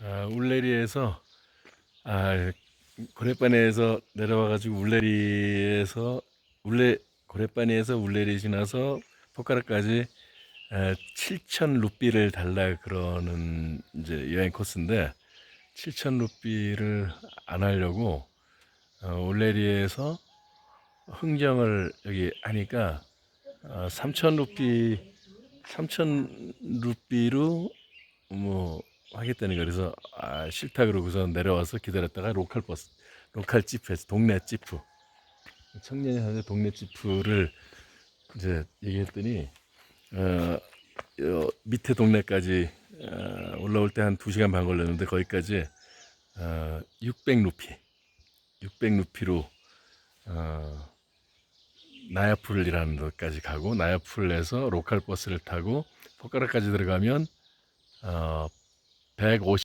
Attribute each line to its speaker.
Speaker 1: 아, 울레리에서 아, 고래바니에서 내려와가지고 울레리에서 울레 고래바니에서 울레리 지나서 포카라까지 7천 루피를 달라 그러는 이제 여행 코스인데 7천 루피를 안 하려고 어, 울레리에서 흥정을 여기 하니까 어, 3천 루피 3천 루피로 뭐 하겠다는 거 그래서 아, 싫다 그러고서 내려와서 기다렸다가 로컬 버스 로컬 지프에서 동네 지프 청년이 하는 동네 지프를 이제 얘기했더니 어, 요 밑에 동네까지 어, 올라올 때 한 2시간 반 걸렸는데 거기까지 어, 600루피 600루피로 어, 나야풀이라는 데까지 가고 나야풀에서 로컬 버스를 타고 포카라까지 들어가면 어, pègre